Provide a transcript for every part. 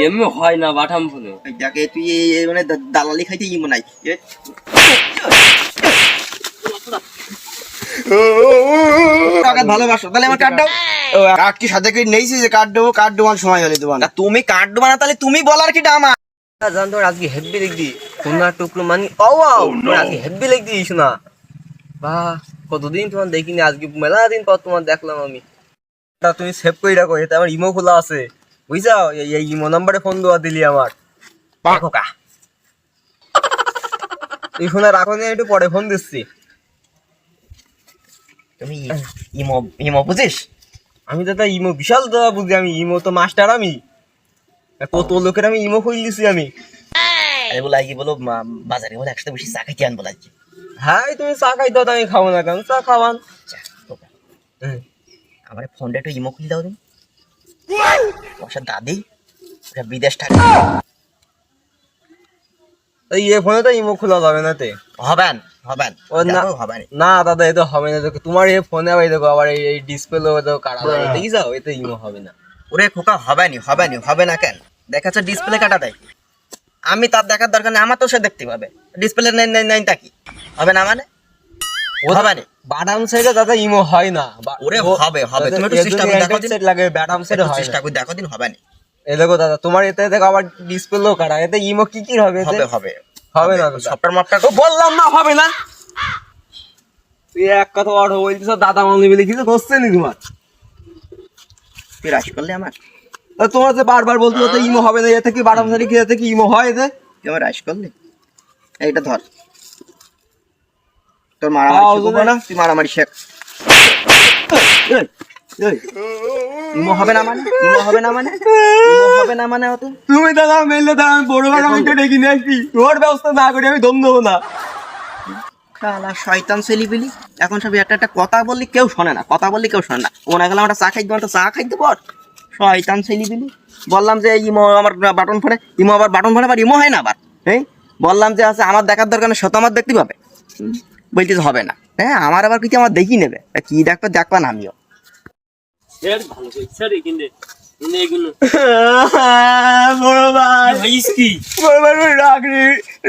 এমনি হয় না বাটাম ফোনে যাকে তুই এই- মানে দালালি খাইতে ই মনে হয় ভালোবাসো। তাহলে আমার কার্ড দাও। কার্ড কি সাথে করে নেইছি যে কার্ড দেবো কার্ড দেওয়ার সময় হলে দেবো তুমি কার্ড দেবা না তাহলে তুমি বলার কি আমার জান তোর আজকে হেভি লিখদি কোনা টুকরো মানি। ও ও তোর আজকে হেভি লিখদি শোনা বাহ কতদিন তোমার দেখিনি আজকে মেলা দিন পর তোমার দেখলাম আমি। তা তুমি সেভ করে রাখো এটা আমার ইমো খোলা আছে। বুঝছাও এই ইমো নাম্বারে ফোন দেওয়া দিলি আমার। রাখো কা। এই ফোনে রাখো নিয়ে একটু পরে ফোন দিচ্ছি। তুমি ইমো ইমো বুঝিস? আমি দাদা ইমো বিশাল দাদা বুঝি আমি ইমো তো মাস্টার আমি। কত লোকের আমি ইমো খুলে দিছি আমি। আরে বলে কি বলো বাজারে বলে একসাথে বেশি চা খাইতে আনব লাগছে হ্যাঁ তুমি চা খাই দাও তো আমি খাব না কেন? চা খাওয়ান। আমার ফোনটা একটু ইমো খুলে দাও দিন দাদি বিদেশ এই এ ফোনে তো ইমো খোলা যাবে না তে। হবেন হবেন। ও না হবেন। না দাদা এ তো হবে না। দেখো তোমার এই ফোনে দেখো আবার এই ডিসপ্লে কাটা যাবে হ্যাঁ। দেখি যাও এতে ইমো হবে না। ওরে খোকা হবেনি হবেনি হবে না কেন? দেখাচ্ছে ডিসপ্লে কাটা দেয়। আমি তার দেখার দরকার নেই আমার তো সে দেখতে পাবে। ডিসপ্লে নাই নাই নাই তা কি? হবে না মানে? ও হবে না বাদাম সেটে দাদা ইমো হয় না। ওরে হবে, হবে। তুমি একটু এর চেষ্টা করে দেখো দিন। লাগে বাদাম সেটে হয়। চেষ্টা না করে দেখো দিন হবে না এই দেখো দাদা তোমার এতে দেখো আবার ডিসপ্লেও কাটা এতে ইমো কি কি হবে হবে হবে। হবে না। সফটওয়্যার মাপটা ও বললাম না হবে না। তুই এক কথা অর্ড বলছিস দাদা মামনি বলে কিছু করছে নি তোমার? তুই রাশ করলে আমার। তা তোমার যে বারবার বলছো তো ইমো হবে না এতে কি বাদাম সারি খেয়ে এতে কি ইমো হয় এতে? তুই আমার রাশ করলে? এইটা ধর। তোর মারামারি আও, শিখব না? তুই মারামারি শেখ ইমো হবে না মানে? ইমো হবে না মানে? ইমো হবে না মানে অত তুমি দাদা মেললে দাদা আমি বড় ভাড়া আমি ডেকে নিয়ে আসবি। তোর ব্যবস্থা না করে আমি দম দেবো না। শালা শয়তান ছেলিবিলি এখন সব একটা একটা কথা বললি কেউ শোনে না। কথা বললি কেউ শোনে না। ও না গেলাম একটা চা খাইতে তো চা খাইতে বল। শয়তান ছেলিবিলি বললাম যে ইমো আমার বাটন ফোনে ইমো আবার বাটন ফোনে আবার ইমো হয় না আবার? হ্যাঁ বললাম যে আছে আমার দেখার দরকার সে তো আমার দেখতে পাবে। বলতে তো হবে না। হ্যাঁ আমার আবার কিছু আমার দেখি নেবে। কি দেখবে দেখবা না আমিও। বড় ভাই। হইস কি? বড় ভাই ওই রাগি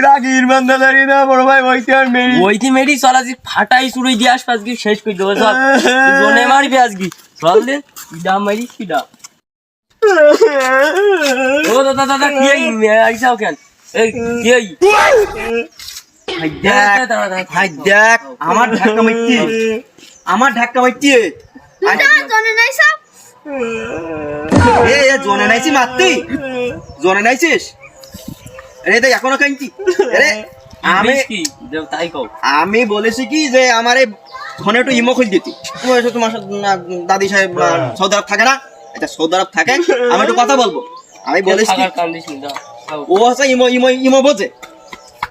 রাগির বান্দাদারি না বড় ভাই ওইতে আর মেরি। ওইটি মেরি চল আজকে ফাটাই চুড়ই দিয়ে আসবে আজকে শেষ করে দেবো চল। মারবি আজকে। চল দে কিডা মারি কিডা ও দাদা দাদা কি এই আইসাও কেন? এই কি আমার মারছি এ এ, নাইছি মারতি? জোনে নাইছিস? দেখ এখনও আরে আমি আমি কি? দেব তাই কও। আমি বলেছি কি যে আমার এই ফোনে একটু ইমো খুল দিতি। তুমি তোমার সাথে, দাদি সাহেব আহ, সৌদি আরব থাকে না? এটা সৌদি আরব থাকে আমি একটু কথা বলব। আমি বলেছি। ও হচ্ছে ইমো ইমো ইমো বোঝে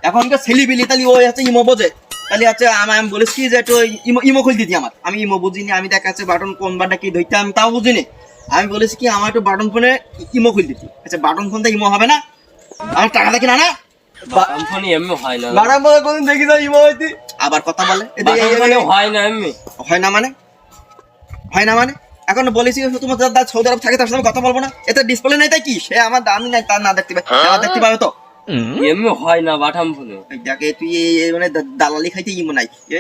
এখনকার ছেলিবিলি তাহলে ও হচ্ছে ইমো বোঝে। তাহলে হচ্ছে আমি আমি বলেছি কি যে একটু ইমো ইমো খুল দিতি আমার। আমি ইমো বুঝিনি আমি দেখাচ্ছে বাটন কোন বাটনটা কি ধরতে আমি তাও বুঝিনি। আমি বলেছি কি আমার একটু বাটন ফোনে ইমো খুল দিতি। আচ্ছা বাটন ফোনটা ইমো হবে না? আমার টাকা দেখি না না? বাদাম ফোনে এমনি হয় না। বাড়াম বলে কোনদিন দেখি যাও ইমো হইতে? আবার কথা বলে। এদিকে বাদাম এই- ফোনে এই- হয় না হয় না মানে? হয় না মানে? এখন বলেছি তোমার দাদা সৌদি আরব থাকে তার সাথে কথা বলব না? এতে ডিসপ্লে নাই তাই কি? সে আমার দামি নাই তার না দেখতে পাবে আমার দেখতে পাবে তো? এমনি হয় না বাটাম ফোনে যাকে তুই মানে দালালি খাইতে ইমো নাই। এ,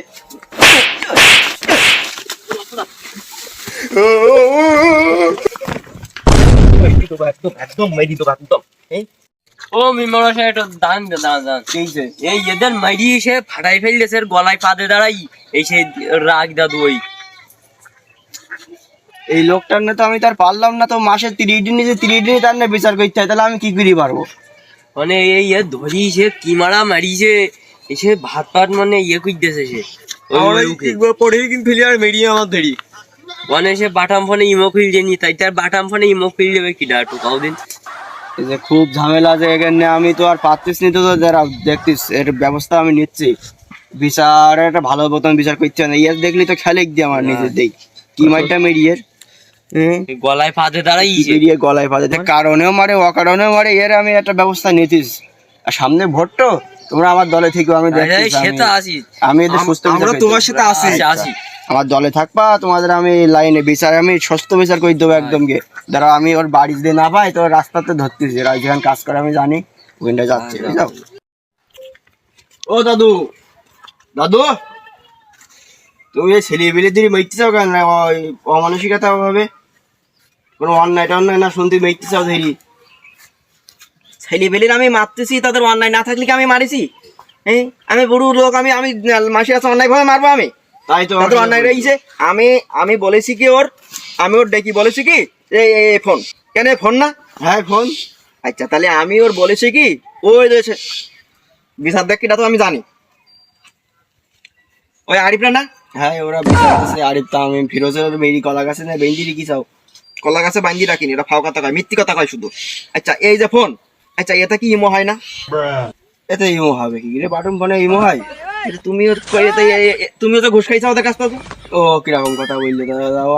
একদম একদম মেরি তো একদম। ও মিমরা সে একটা দান দে দান দান এই এদের মাইরি এসে ফাটাই ফেললেছে এর গলায় পাদে দাঁড়াই এই সেই রাগ দাদু ওই। এই লোকটার না তো আমি তার পারলাম না তো মাসে তিরিশ দিন তিরিশ দিনই তার না বিচার করতে হয় তাহলে আমি কি করি পারব? মানে এই এ ধরি সে কি মারা মারিছে এসে ভাত পাত মানে ইয়ে সে। এই উকে। একবার পরেই কিন্তু ফেলি আর মেরিয়ে আমার ধরি মানে সে বাটাম ফোনে ইমো খুল জানি তাই তার বাটাম ফোনে ইমো খুল যাবে কি ডাটু কাউদিন যে খুব ঝামেলা আছে এখানে আমি তো আর পারতিস নিতে তো যারা দেখতিস এর ব্যবস্থা আমি নিচ্ছি। বিচার একটা ভালো মতন বিচার করতে না। ইয়ার দেখলি তো খেলে দিয়ে আমার নিজের দেই। কি মাইটা মেরিয়ের হ্যাঁ এই গলায় পাদে দাঁড়াই বেরিয়ে গলায় ফাঁদে? কারণেও মারে অকারণেও মারে এর আমি একটা ব্যবস্থা নিতিস আর সামনে ভোট তো তোমরা আমার দলে থেকেও আমি আমি। সুস্থ আমরা তোমার সাথে আসি আসি আমার দলে থাকবা তোমাদের আমি লাইনে বিচার আমি সস্ত বিচার করে দেবো একদম গে ধরো আমি ওর বাড়ি যদি না পাই তো রাস্তাতে ধরতেছি। এরা যেখানে কাজ করে আমি জানি ওখানটা যাচ্ছে বুঝলো ও দাদু। দাদু? তুমি ছেলে ছেলেবেলে দিয়ে মেঘতে চাও কেন? ওই অমানসিকতা ভাবে কোনো অন্যায় টন্যায় না শুনতে মেঘতে চাও ধরি। ছেলেবেলির আমি মারতেছি তাদের অন্যায় না থাকলে কি আমি মারিছি? এই আমি বুড়ো লোক আমি আমি মাসি আছে অন্যায় ভাবে মারবো আমি? তাই তো। তাদের অন্যায় রয়েছে। আমি আমি বলেছি কি ওর? আমি ওর ডেকে বলেছি কি? এই ফোন। কেন ফোন না? হ্যাঁ ফোন। আচ্ছা তাহলে আমি ওর বলেছি কি? ওই রয়েছে। বিচার দেখ কিটা তো আমি জানি। ওই আরিফরা না হ্যাঁ ওরা বিচার আরিফ তা আমি ফিরোজের মেরি কলা গাছে না বেঞ্জিরি কি চাও? কলা গাছে বাঙ্গি রাখিনি এটা ফাও কথা কয় মিথ্যি কথা কয় শুধু। আচ্ছা এই যে ফোন আচ্ছা এটা কি ইমো হয় না? এতে ইমো হবে কি? রে বাটন ফোনে ইমো হয়? তুমিও তো ঘুষ খাইছো ওদের কাছ থেকে? ও কীরকম কথা বললে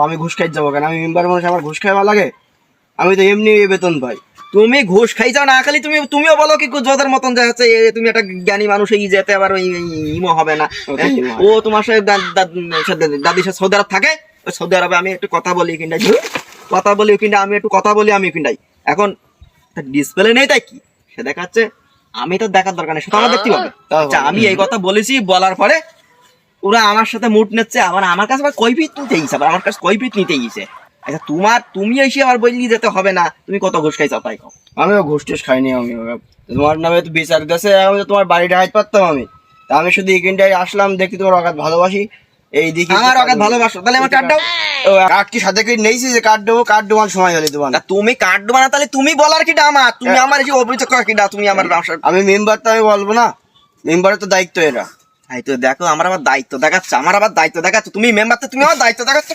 আমি ঘুষ খাই যাব কেন? আমি মেম্বার মানুষ আমার ঘুষ খাইবা লাগে? আমি তো এমনি বেতন পাই। তুমি ঘুষ খাইছো না খালি তুমি তুমিও বলো কি যোদের মতন যে হচ্ছে তুমি একটা জ্ঞানী মানুষ এই যেতে আবার ওই ইমো হবে না। ওটা হ্যাঁ? ও তোমার সাথে দা- দা- সাথে- দাদির সাথে সৌদি আরব থাকে? সৌদি আরবে আমি একটু কথা বলি কিনটাই কথা বলি কিনটা আমি একটু কথা বলি আমি কিনটাই এখন ডিসপ্লে নেই তাই কি? সে দেখাচ্ছে আমি তো দেখার দরকার নেই আমার দেখতে তা আচ্ছা আমি এই কথা বলেছি বলার পরে ওরা আমার সাথে মুট নিচ্ছে আবার আমার কাছে আবার কৈফিত নিতে গেছে আবার আমার কাছে কৈফিত নিতে গেছে আচ্ছা তোমার তুমি এসে আবার বললি যেতে হবে না তুমি কত ঘুষ খাইছো তাই কও। আমিও ঘুষ টুস খাইনি আমি তোমার নামে তো বিচার গেছে আমি তো তোমার বাড়িটা হাইট পারতাম আমি। তা আমি শুধু এখানটায় আসলাম দেখি তোমার অগাধ ভালোবাসি এই দিকে আমার অগাধ ভালোবাসো তাহলে আমার কার্ড দাও কি সাথে নেইছি যে দেবো সময় হলে তুমি কার্ড বানা তাহলে তুমি বলার কিটা আমার? তুমি আমার অপরিচয় কিটা তুমি আমার আমি মেম্বার তো আমি বলব না। মেম্বারের তো দায়িত্ব এরা। এই তো দেখো আমার আবার দায়িত্ব দেখাচ্ছে আমার আবার দায়িত্ব দেখাচ্ছে। তুমি মেম্বার তো তুমি আমার দায়িত্ব দেখাচ্ছ।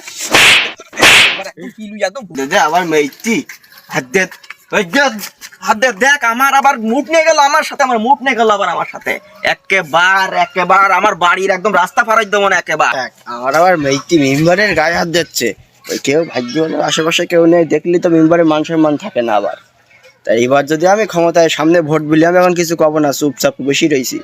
যে আবার হাত যে, দে। দেখ, আমার আবার মুট নিয়ে গেল আমার সাথে, আমার মুট নিয়ে গেল আবার আমার সাথে। একেবার একেবার, আমার বাড়ির একদম রাস্তা ফারাই দেবো না, একেবার। আমার আবার মেয়েটি মেম্বারের গায়ে হাত দিচ্ছে। ওই কেউ ভাগ্যবানের আশেপাশে কেউ নেই, দেখলি তো মেম্বারের মান সম্মান থাকে না আবার। তাই এইবার যদি আমি ক্ষমতায় সামনে ভোট বলি, আমি এখন কিছু কব না, চুপচাপ বেশি রয়েছি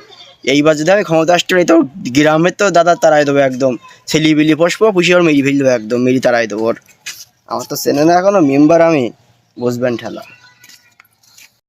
এইবার যদি আমি ক্ষমতা আসতে পারি তো গ্রামের তো দাদা তারাই দেবো একদম। ছেলি বিলি পুষবো পুষি ওর মেরি ফেলব একদম মেরি তারাই দেবো ওর। আমার তো চেনে না এখনও, মেম্বার আমি। বসবেন ঠেলা।